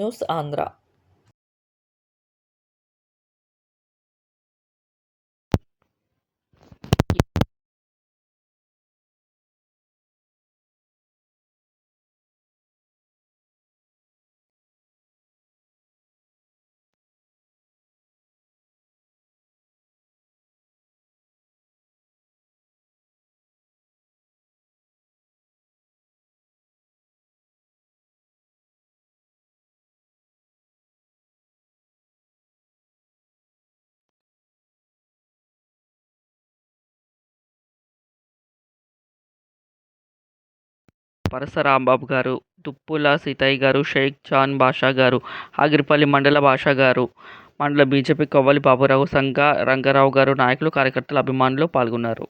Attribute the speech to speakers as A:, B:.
A: News Andhra
B: పరసరాంబాబు గారు తుప్పుల సీతయ్య గారు Sheikh John బాషా గారు ఆగిరిపల్లి మండల బాషా గారు మండల బీజేపీ కొవ్వలి బాబురావు సంఘ రంగారావు గారు నాయకులు కార్యకర్తలు అభిమానులు పాల్గొన్నారు.